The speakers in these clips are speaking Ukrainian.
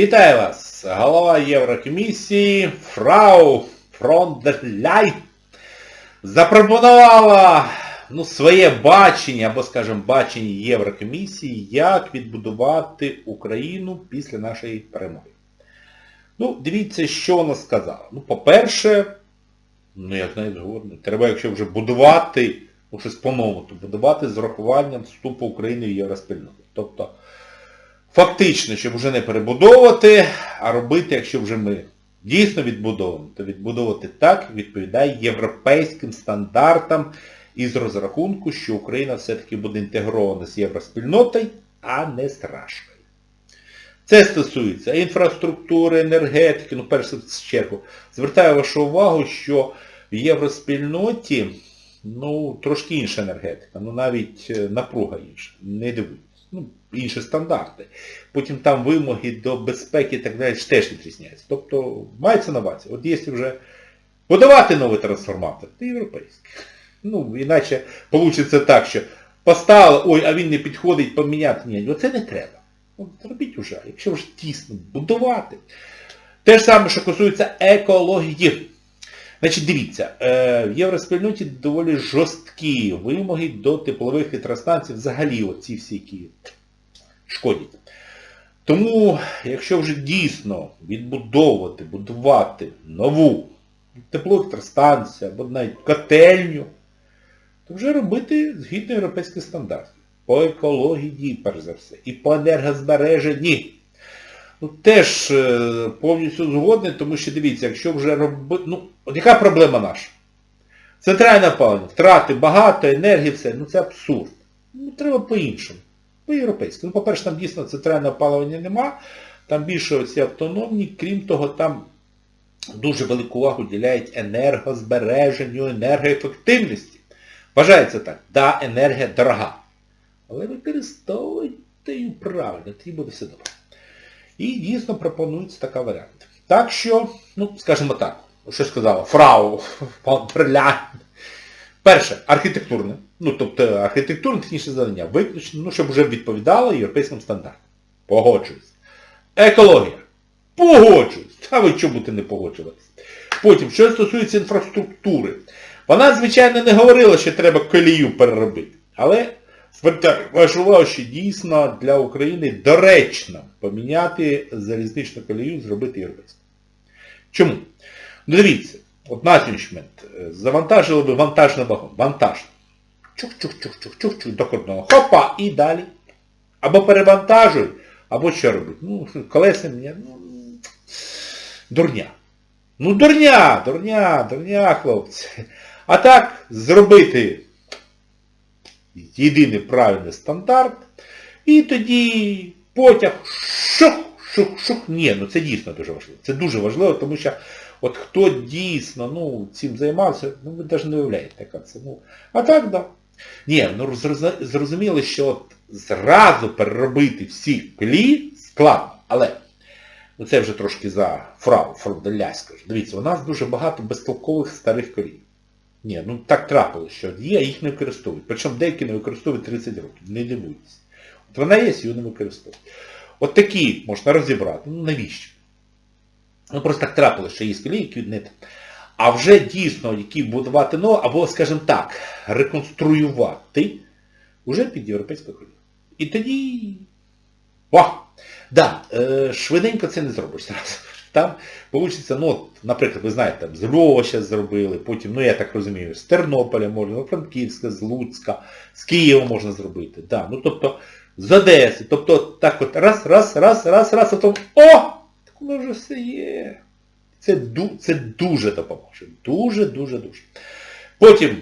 Вітаю вас! Голова Єврокомісії Фрау Фрондерляй запропонувала ну, своє бачення, або, скажімо, бачення Єврокомісії, як відбудувати Україну після нашої перемоги. Ну, дивіться, що вона сказала. Ну, по-перше, ну я з нею. Треба, якщо вже будувати, ну щось по-новому, то будувати з урахуванням вступу України в євроспільноту. Тобто, фактично, щоб вже не перебудовувати, а робити, якщо вже ми дійсно відбудовуємо, то відбудовувати так, відповідає європейським стандартам із розрахунку, що Україна все-таки буде інтегрована з євроспільнотою, а не з Рашкою. Це стосується інфраструктури, енергетики, ну, першу чергу. Звертаю вашу увагу, що в євроспільноті ну, трошки інша енергетика, ну навіть е, напруга інша. Не дивуйтесь. Ну, інші стандарти. Потім там вимоги до безпеки і так далі теж відрізняються. Тобто мається на увазі. От якщо вже подавати новий трансформатор, то європейський. Ну, іначе вийде так, що поставили, ой, а він не підходить, поміняти. Ні, оце не треба. Ну, зробіть уже, якщо вже тісно будувати. Те ж саме, що стосується екології. Значить, дивіться, е, в євроспільноті доволі жорсткі вимоги до теплових електростанцій, взагалі оці всі, які шкодять. Тому, якщо вже дійсно відбудовувати, будувати нову теплоелектростанцію або навіть котельню, то вже робити згідно європейських стандартів. По екології, перш за все, і по енергозбереженні. Ну, теж е, повністю згодний, тому що дивіться, якщо вже робити... Ну, от яка проблема наша? Центральне опалення, втрати багато, енергії, все, ну це абсурд. Ну, треба по-іншому. По-європейськи. Ну, по-перше, там дійсно центрального опалення нема, там більше оці автономні, крім того, там дуже велику увагу діляють енергозбереженню, енергоефективності. Вважається так, да, енергія дорога. Але використовуйте її правильно, тоді буде все добре. І дійсно пропонується така варіант. Так що, ну, скажімо так, що сказала, фрау, Перля. Перше, архітектурне, ну, тобто архітектурне технічне завдання, виключно, ну, щоб вже відповідало європейським стандартам. Погоджуюсь. Екологія. Погоджуюсь. Та ви чому ти не погоджуватися? Потім, що стосується інфраструктури. Вона, звичайно, не говорила, що треба колію переробити. Але увагу, що дійсно для України доречно поміняти залізничну колію, зробити європейську. Чому? Ну дивіться, от на момент е, завантажили би вантажний вагон. Вантажний. Чух-чух-чух-чух-чух до кордону. Хопа, і далі. Або перевантажують, або що робить? Ну, колеса мені, ну, дурня. Ну, дурня, дурня, дурня, хлопці. А так, зробити єдиний правильний стандарт, і тоді потяг шух, шух, шух. Ні, ну це дійсно дуже важливо. Це дуже важливо, тому що от хто дійсно ну, цим займався, ну ви навіть не уявляєте, яка це. Ну, а так, да. Ні, ну зрозуміло, що от зразу переробити всі колії складно, але ну, це вже трошки за фрау, фрауделя скажу. Дивіться, у нас дуже багато безтолкових старих колій. Ні, ну так трапилось, що є, а їх не використовують. Причому деякі не використовують 30 років. Не дивуйтесь. От вона є, її не використовують. От такі можна розібрати. Ну навіщо? Ну просто так трапилось, що є колії, які не... А вже дійсно, які будувати нову, або, скажімо так, реконструювати вже під європейську колію. І тоді... О! Да, е, швиденько це не зробиш зразу. Там вийде, ну, от, наприклад, ви знаєте, там з Львова зробили, потім, ну я так розумію, з Тернополя можна, з Франківська, з Луцька, з Києва можна зробити. Да, ну тобто з Одеси. Тобто так от раз, раз, раз, раз, раз, а то о! Так воно вже все є. Це, це дуже допоможе. Дуже, дуже. Потім,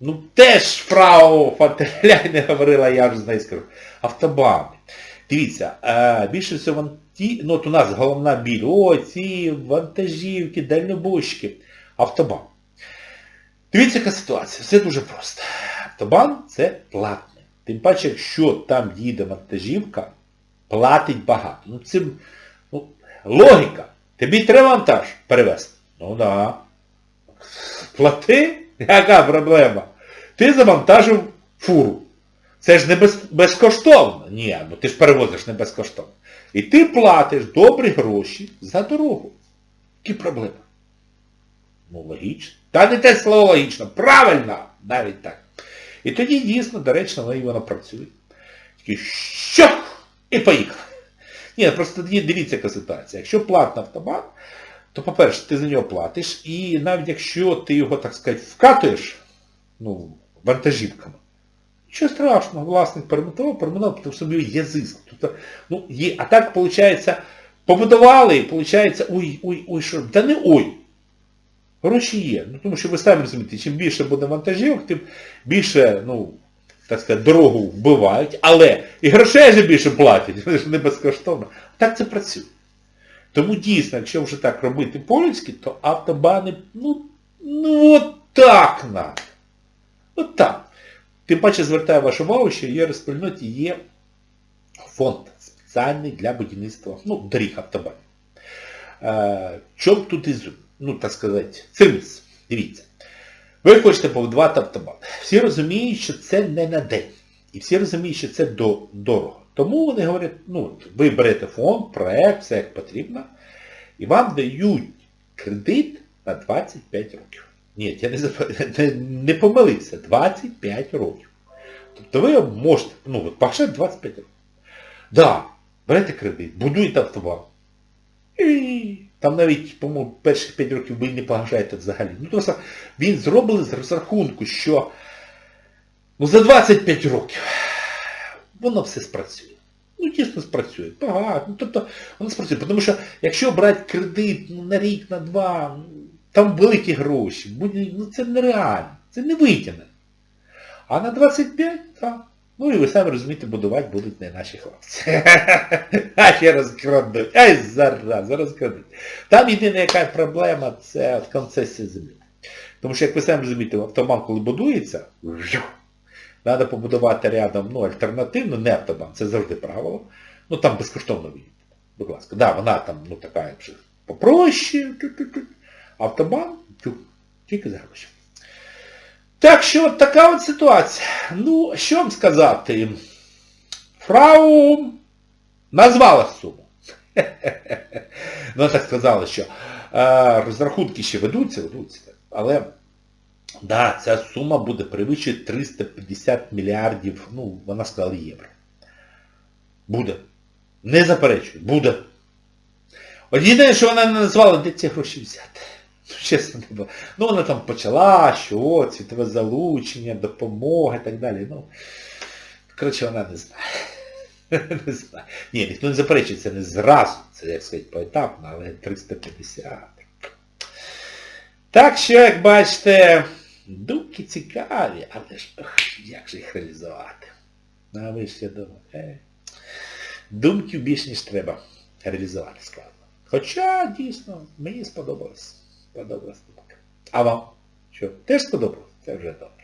ну теж фрау Фантеляй не говорила, я вже знаю скажу. Автобани. Дивіться, е, більше всього ванті, ну от у нас головна біль, о, ці вантажівки, дальнобойщики, автобан. Дивіться, яка ситуація. Все дуже просто. Автобан це платне. Тим паче, якщо там їде вантажівка, платить багато. Ну це ну, логіка. Тобі треба вантаж перевезти. Ну да. Плати? Яка проблема? Ти завантажив фуру. Це ж не без, безкоштовно. Ні, ну ти ж перевозиш не безкоштовно. І ти платиш добрі гроші за дорогу. Які проблеми? Ну, логічно. Та не те слово логічно, правильно, навіть так. І тоді дійсно, доречно, воно і воно працює. Тільки що? І поїхали. Ні, просто тоді дивіться, яка ситуація. Якщо платний автобан, то, по-перше, ти за нього платиш, і навіть якщо ти його, так сказати, вкатуєш, ну, вантажівками, нічого страшного, власник перемотував, перемотував, тому що нього є зиск. Тобто, ну, є, а так, виходить, побудували, виходить, ой, ой, ой, що, та не ой. Гроші є. Ну, тому що ви самі розумієте, чим більше буде вантажівок, тим більше, ну, так сказати, дорогу вбивають, але і грошей же більше платять, вони ж не безкоштовно. Так це працює. Тому дійсно, якщо вже так робити по-людськи, то автобани, ну, ну от так надо. От так. Тим паче звертаю вашу увагу, що в Євроспільноті є фонд спеціальний для будівництва, ну, доріг автобанів. Е, чому тут ізюм? Ну, так сказати, циміс. Дивіться. Ви хочете побудувати автобан. Всі розуміють, що це не на день. І всі розуміють, що це до, дорого. Тому вони говорять, ну, ви берете фонд, проект, все як потрібно, і вам дають кредит на 25 років. Ні, я не, не, не помилився, 25 років. Тобто ви можете, ну, от погашати 25 років. Да, берете кредит, будуєте автобан. І там навіть, по-моєму, перших 5 років ви не погашаєте взагалі. Ну, просто він зроблений з розрахунку, що ну, за 25 років воно все спрацює. Ну, дійсно спрацює. Багато. Ну, тобто, воно спрацює. Тому що якщо брати кредит ну, на рік, на два, ну, там великі гроші, ну це нереально, це не витягне. А на 25, так. Ну і ви самі розумієте, будувати будуть не наші хлопці. А ще розкрадуть. Ай, зараз, розкрадуть. Там єдина яка проблема, це концесія землі. Тому що, як ви самі розумієте, автобан, коли будується, треба побудувати рядом ну, альтернативно, не автобан, це завжди правило. Ну там безкоштовно виїдете. Будь ласка. Да, вона там, ну така, попроще. Автобан, тю, тільки за гроші. Так що така от ситуація. Ну, що вам сказати? Фрау назвала суму. Ну, так сказали, що е, розрахунки ще ведуться, ведуться. Але, да, ця сума буде перевищувати 350 мільярдів, ну, вона сказала євро. Буде. Не заперечую, буде. От єдине, що вона не назвала, де ці гроші взяти. Ну, чесно не було. Ну, вона там почала, що о, світове залучення, допомога і так далі. Ну, коротше, вона не знає. не знаю. Ні, ніхто не заперечує, це не зразу, це, як сказати, поетапно, але 350. Так що, як бачите, думки цікаві, але ж ох, як же їх реалізувати? А ви ще думаєте. Е. Думків більш ніж треба реалізувати складно. Хоча, дійсно, мені сподобалось. Сподобалось. А вам? Що? Теж сподобалось? Це вже добре.